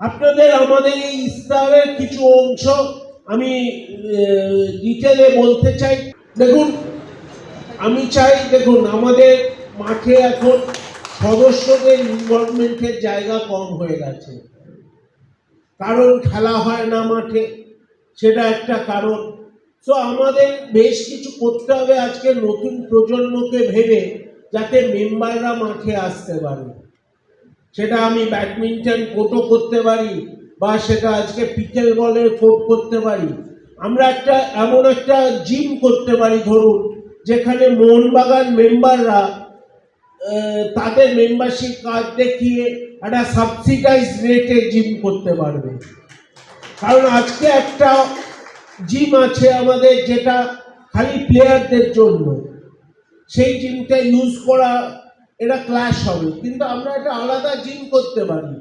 আপনাদের আমাদের এই ইস্তাহারের কিছু অংশ আমি ডিটেলে বলতে চাই। দেখুন, আমি চাই, দেখুন, আমাদের মাঠে এখন সদস্যদের ইনভলভমেন্টের জায়গা কম হয়ে গেছে। কারণ খেলা হয় না মাঠে, সেটা একটা কারণ। তো আমাদের বেশ কিছু করতে হবে আজকে নতুন প্রজন্মকে ভেবে, যাতে মেম্বাররা মাঠে আসতে পারে। সেটা আমি ব্যাডমিন্টন কোর্টও করতে পারি বা সেটা আজকে পিকেল বলের কোর্ট করতে পারি। আমরা একটা, এমন একটা জিম করতে পারি, ধরুন, যেখানে মোহনবাগান মেম্বাররা তাদের মেম্বারশিপ কার্ড দেখিয়ে একটা সাবসিডাইজ রেটে জিম করতে পারবে। কারণ আজকে একটা জিম আছে আমাদের যেটা খালি প্লেয়ারদের জন্য। সেই জিমটা ইউজ করা এটা ক্লাস হবে। কিন্তু আমরা একটা আলাদা জিম করতে পারি,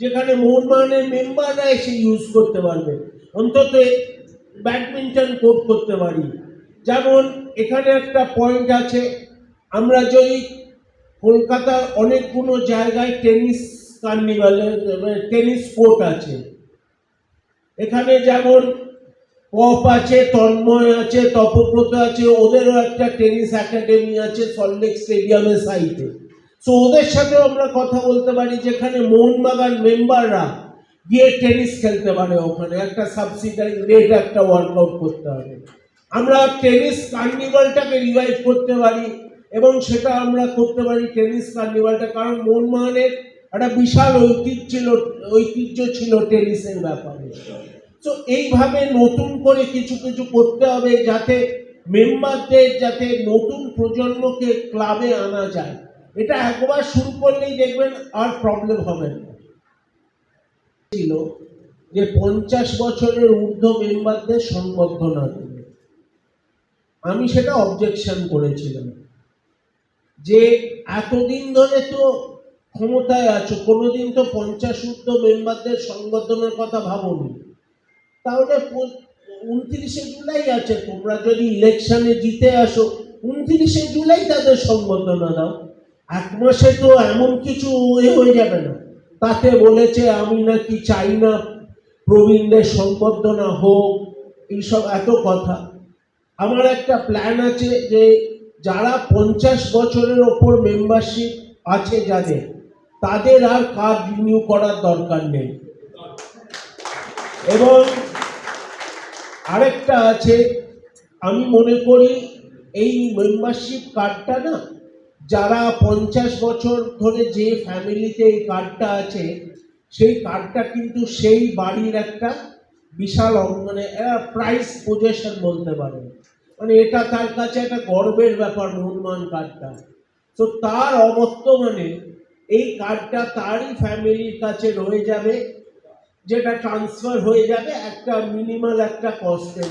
যেখানে মোহনবাগানের মেম্বাররা এসে ইউজ করতে পারবে। অন্তত ব্যাডমিন্টন কোর্ট করতে পারি। যেমন এখানে একটা পয়েন্ট আছে, আমরা যদি কলকাতার অনেকগুলো জায়গায় টেনিস কার্নিভালের টেনিস কোর্ট আছে। এখানে যেমন পপ আছে, তন্ময় আছে তপব্রত আছে, ওদেরও একটা টেনিস একাডেমি আছে সল্টলেক স্টেডিয়ামের সাইডে তো ওদের সাথেও আমরা কথা বলতে পারি, যেখানে মোহনবাগান মেম্বাররা গিয়ে টেনিস খেলতে পারে ওখানে। একটা সাবসিডারি রেট একটা ওয়ার্কআউট করতে হবে। আমরা টেনিস কার্নিভালটাকে রিভাইভ করতে পারি এবং সেটা আমরা করতে পারি টেনিস কার্নিভালটা, কারণ মোহনবাগানের একটা বিশাল ঐতিহ্য ছিল ঐতিহ্য ছিল টেনিসের ব্যাপারে। তো এইভাবে নতুন করে কিছু কিছু করতে হবে যাতে মেম্বারদের যাতে নতুন প্রজন্মকে ক্লাবে আনা যায়। এটা একবার শুরু করলেই দেখবেন আর প্রবলেম হবে না। ছিল যে পঞ্চাশ বছরের ঊর্ধ্ব মেম্বারদের সংবর্ধনা দেবে আমি সেটা অবজেকশন করেছিলাম। যে এতদিন ধরে তো ক্ষমতায় আছো, কোনোদিন তো পঞ্চাশ ঊর্ধ্ব মেম্বারদের সংবর্ধনার কথা ভাবোনি। তাহলে উনত্রিশে জুলাই আছে, তোমরা যদি ইলেকশনে জিতে আসো উনত্রিশে জুলাই তাদের সংবর্ধনা দাও। এক মাসে তো এমন কিছু হয়ে যাবে না। তাতে বলেছে, আমি নাকি চাই না প্রবীণদের সংবর্ধনা হোক। এইসব এত কথা। আমার একটা প্ল্যান আছে যে যারা পঞ্চাশ বছরের ওপর মেম্বারশিপ আছে যাদের, তাদের আর কার্ড রিনিউ করার দরকার নেই। এবং আরেকটা আছে, আমি মনে করি এই মেম্বারশিপ কার্ডটা না যারা পঞ্চাশ বছর ধরে যে ফ্যামিলিতে এই কার্ডটা আছে, সেই কার্ডটা কিন্তু সেই বাড়ির একটা বিশাল মানে প্রাইস পজেশন বলতে পারেন। মানে এটা তার কাছে একটা গর্বের ব্যাপার মোহনমান কার্ডটা। তো তার অবর্তমানে এই কার্ডটা তারই ফ্যামিলির কাছে রয়ে যাবে, যেটা ট্রান্সফার হয়ে যাবে একটা মিনিমাল একটা কস্টে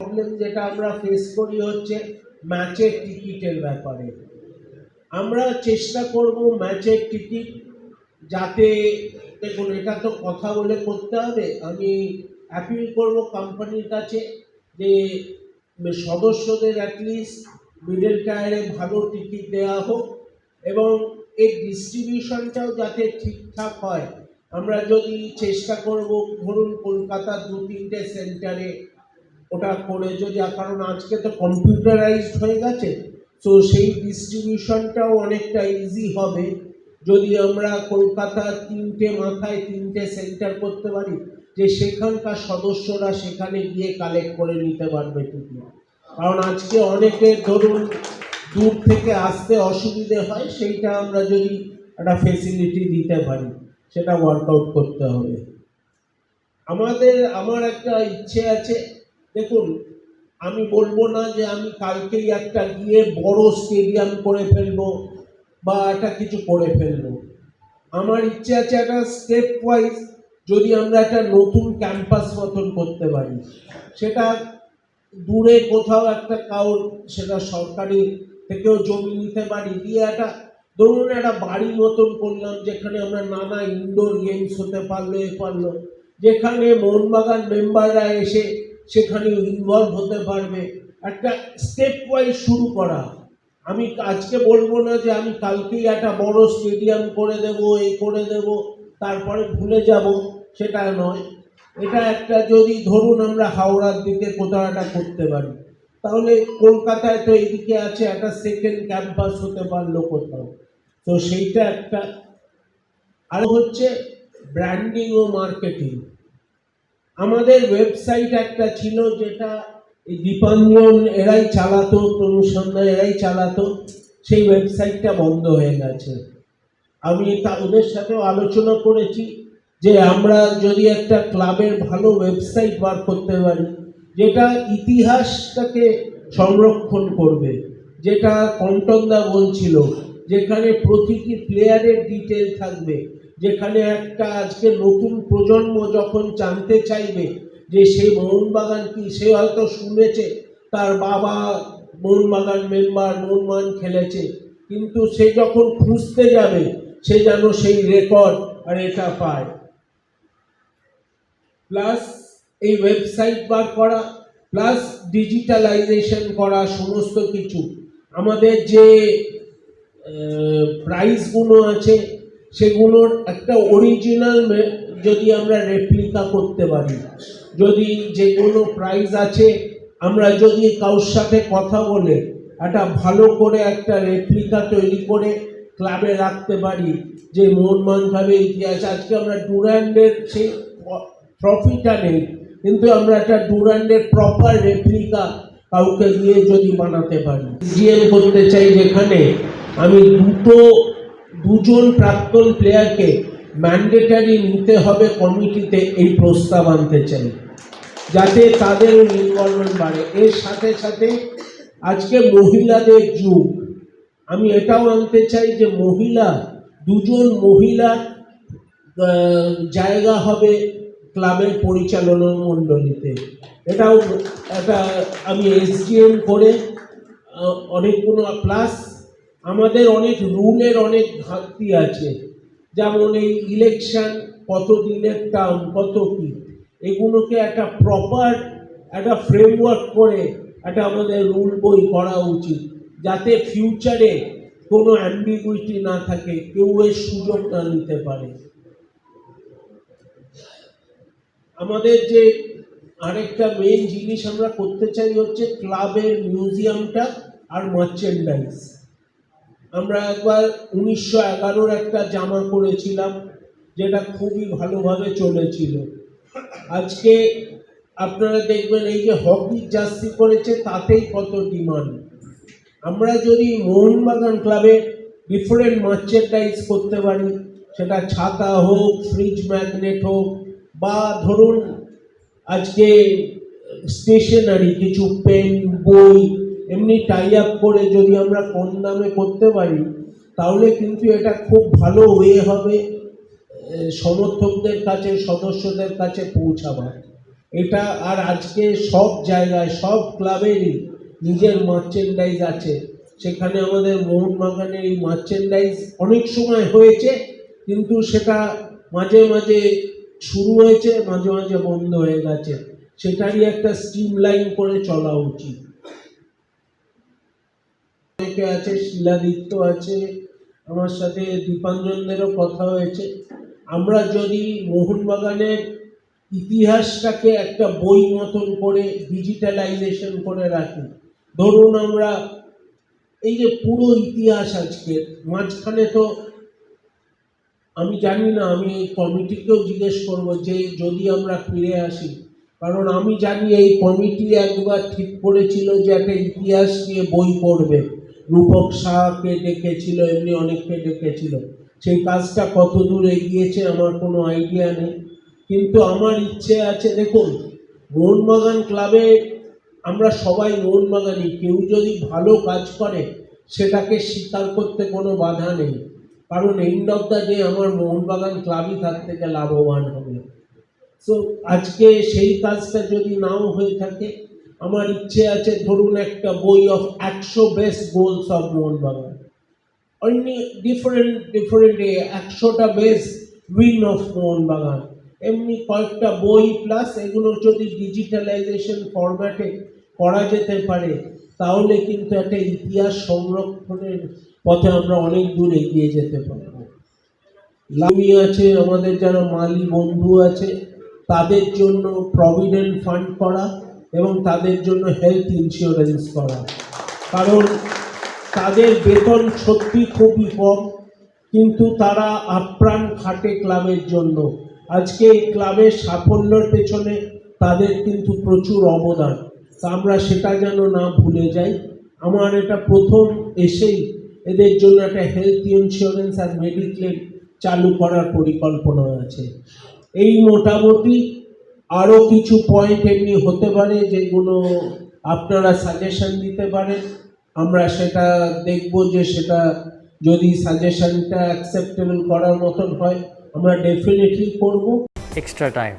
প্রবলেম যেটা আমরা ফেস করি হচ্ছে ম্যাচের টিকিটের ব্যাপারে। আমরা চেষ্টা করব ম্যাচের টিকিট যাতে দেখুন, এটা তো কথা বলে করতে হবে। আমি অ্যাপিল করব কোম্পানির কাছে যে সদস্যদের অ্যাটলিস্ট মিডল টায়ারে ভালো টিকিট দেওয়া হোক এবং এই ডিস্ট্রিবিউশনটাও যাতে ঠিকঠাক হয়। আমরা যদি চেষ্টা করব, ধরুন কলকাতার দু তিনটে সেন্টারে ওটা করে যদি কারণ আজকে তো কম্পিউটারাইজড হয়ে গেছে, তো সেই ডিস্ট্রিবিউশনটাও অনেকটা ইজি হবে। যদি আমরা কলকাতার তিনটে মাথায় তিনটে সেন্টার করতে পারি, যে সেখানকার সদস্যরা সেখানে গিয়ে কালেক্ট করে নিতে পারবে টিকিট কারণ আজকে অনেকে ধরুন দূর থেকে আসতে অসুবিধে হয়, সেইটা আমরা যদি একটা ফেসিলিটি দিতে পারি, সেটা ওয়ার্কআউট করতে হবে। আমাদের, আমার একটা ইচ্ছে আছে দেখুন, আমি বলব না যে আমি কালকেই একটা গিয়ে বড় স্টেডিয়াম করে ফেলব বা একটা কিছু করে ফেলব। আমার ইচ্ছে আছে একটা স্টেপ ওয়াইজ যদি আমরা একটা নতুন ক্যাম্পাস মতন করতে পারি। সেটা দূরে কোথাও একটা কাউর, সেটা সরকারি থেকেও জমি নিতে পারি। দিয়ে একটা, ধরুন একটা বাড়ি মতন করলাম, যেখানে আমরা নানা ইনডোর গেমস হতে পারল এ পারল। যেখানে মোহনবাগান মেম্বাররা এসে সেখানে ইনভলভ হতে পারবে। একটা স্টেপ ওয়াইজ শুরু করা। আমি আজকে বলব না যে আমি কালকেই একটা বড় স্টেডিয়াম করে দেব এই করে দেব, তারপরে ভুলে যাব, সেটা নয়। এটা একটা যদি ধরুন আমরা হাওড়ার দিকে কোথাও একটা করতে পারি, তাহলে কলকাতায় তো এদিকে আছে একটা সেকেন্ড ক্যাম্পাস হতে পারল কোথাও। তো সেইটা একটা, আর হচ্ছে ব্র্যান্ডিং ও মার্কেটিং আমাদের ওয়েবসাইট একটা ছিল যেটা দীপাঞ্জন এরাই চালাতো অনুসন্ধান এরাই চালাতো, সেই ওয়েবসাইটটা বন্ধ হয়ে গেছে। আমি তা ওদের সাথেও আলোচনা করেছি যে আমরা যদি একটা ক্লাবের ভালো ওয়েবসাইট বার করতে পারি, যেটা ইতিহাসটাকে সংরক্ষণ করবে, যেটা কন্টনদা বলছিল, যেখানে প্রতিটি প্লেয়ারের ডিটেল থাকবে যেখানে একটা আজকে নতুন প্রজন্ম যখন জানতে চাইবে যে সেই মোহনবাগান কি, সে হয়তো শুনেছে, তার বাবা মোহনবাগান মেম্বার মোহনবাগান খেলেছে, কিন্তু সে যখন খুঁজতে যাবে, সে যেন সেই রেকর্ড আর এটা পায়। প্লাস এই ওয়েবসাইট বার করা প্লাস ডিজিটালাইজেশন করা, সমস্ত কিছু। আমাদের যে প্রাইসগুলো আছে সেগুলোর একটা অরিজিনাল যদি আমরা রেপ্লিকা করতে পারি। যদি যেগুলো প্রাইজ আছে, আমরা যদি কারোর সাথে কথা বলে, একটা ভালো করে একটা রেপ্লিকা তৈরি করে ক্লাবে রাখতে পারি, যে মোহনমান ভাবে ইতিহাস, আজকে আমরা ডুরান্ডের সেই ট্রফিটা নেই, কিন্তু আমরা একটা ডুরান্ডের প্রপার রেপ্লিকা কাউকে দিয়ে যদি বানাতে পারি। জিএম করতে চাই যেখানে আমি দুটো দুজন প্রাক্তন প্লেয়ারকে ম্যান্ডেটারি নিতে হবে কমিটিতে এই প্রস্তাব আনতে চাই, যাতে তাদের ইনভলভমেন্ট বাড়ে। এর সাথে সাথে আজকে মহিলাদের যুগ। আমি এটাও আনতে চাই যে মহিলা, দুজন মহিলা জায়গা হবে ক্লাবের পরিচালনা মণ্ডলীতে। এটাও একটা, আমি এসডিএম করে অনেকগুলো প্লাস আমাদের অনেক রুলের অনেক ঘাটতি আছে। যেমন এই ইলেকশন কত দিনের টার্ম কত কি? এগুলোকে একটা প্রপার একটা ফ্রেমওয়ার্ক করে একটা আমাদের রুল বই করা উচিত। যাতে ফিউচারে কোনো অ্যাম্বিগুইটি না থাকে, কেউ এর সুযোগ না নিতে পারে। আমাদের যে আরেকটা মেন জিনিস আমরা করতে চাই হচ্ছে ক্লাবের মিউজিয়ামটা আর মার্চেন্ডাইজ আমরা একবার উনিশশো এগারোর একটা জামা করেছিলাম যেটা খুবই ভালোভাবে চলেছিল। আজকে আপনারা দেখবেন এই যে হকি জার্সি করেছে তাতেই কত ডিমান্ড। আমরা যদি মোহনবাগান ক্লাবে ডিফারেন্ট মার্চেন্ডাইজ করতে পারি, সেটা ছাতা হোক ফ্রিজ ম্যাগনেট হোক, বা ধরুন আজকে স্টেশনারি কিছু পেন বই এমনি টাই আপ করে যদি আমরা কম দামে করতে পারি, তাহলে কিন্তু এটা খুব ভালো ওয়ে হবে সমর্থকদের কাছে, সদস্যদের কাছে পৌঁছাবার। এটা আর আজকে সব জায়গায়, সব ক্লাবেরই নিজের মার্চেন্ডাইজ আছে। সেখানে আমাদের মোহনবাগানের এই মার্চেন্ডাইজ অনেক সময় হয়েছে, কিন্তু সেটা মাঝে মাঝে শুরু হয়েছে, মাঝে মাঝে বন্ধ হয়ে গেছে। সেটারই একটা স্ট্রিম লাইন করে চলা উচিত। অনেকে আছে, শিলাদিত্য আছে, আমার সাথে দীপাঞ্জনদেরও কথা হয়েছে। আমরা যদি মোহনবাগানের ইতিহাসটাকে একটা বই মতন করে ডিজিটালাইজেশন করে রাখি, ধরুন আমরা এই যে পুরো ইতিহাস আজকে, মাঝখানে তো আমি জানি না, আমি এই কমিটিকেও জিজ্ঞেস করব যে যদি আমরা ফিরে আসি, কারণ আমি জানি এই কমিটি একবার ঠিক করেছিল যে একটা ইতিহাস নিয়ে বই করবে রূপক শাহকে ডেকেছিল, এমনি অনেককে ডেকেছিল। সেই কাজটা কত দূর এগিয়েছে আমার কোনো আইডিয়া নেই। কিন্তু আমার ইচ্ছে আছে, দেখুন, মোহনবাগান ক্লাবে আমরা সবাই মোহনবাগানি কেউ যদি ভালো কাজ করে, সেটাকে স্বীকার করতে কোনো বাধা নেই। কারণ এন্ড অফ দ্য ডে আমার মোহনবাগান ক্লাবই তার থেকে লাভবান হবে। সো আজকে সেই কাজটা যদি নাও হয়ে থাকে আমার ইচ্ছে আছে ধরুন একটা বই অফ একশো বেস্ট গোলস অফ মোহনবাগান অন্য ডিফারেন্ট ডিফারেন্ট একশোটা বেস্ট উইন অফ মোহনবাগান এমনি কয়েকটা বই প্লাস এগুলো যদি ডিজিটালাইজেশন ফরম্যাটে করা যেতে পারে, তাহলে কিন্তু একটা ইতিহাস সংরক্ষণের পথে আমরা অনেক দূর এগিয়ে যেতে পারব। লামি আছে আমাদের যারা মালি বন্ধু আছে, তাদের জন্য প্রভিডেন্ট ফান্ড করা এবং তাদের জন্য হেলথ ইন্স্যুরেন্স করা। কারণ তাদের বেতন সত্যি খুবই কম, কিন্তু তারা আপ্রাণ খাটে ক্লাবের জন্য। আজকে এই ক্লাবের সাফল্যের পেছনে তাদের কিন্তু প্রচুর অবদান। তা আমরা সেটা যেন না ভুলে যাই। আমার এটা প্রথম এসেই এদের জন্য একটা হেলথ ইন্স্যুরেন্স আর মেডিক্লেম চালু করার পরিকল্পনা আছে। এই মোটামুটি আরও কিছু পয়েন্ট এমনি হতে পারে যেগুলো আপনারা সাজেশন দিতে পারেন। আমরা সেটা দেখব যে সেটা যদি সাজেশনটা অ্যাকসেপ্টেবল করার মতন হয় আমরা ডেফিনেটলি করব। Extra time.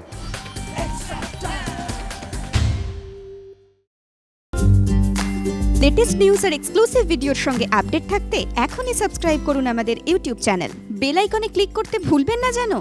লেটেস্ট নিউজ আর এক্সক্লুসিভ ভিডিওর সঙ্গে আপডেট থাকতে এখনই সাবস্ক্রাইব করুন আমাদের ইউটিউব চ্যানেল বেল আইকনে ক্লিক করতে ভুলবেন না জানো?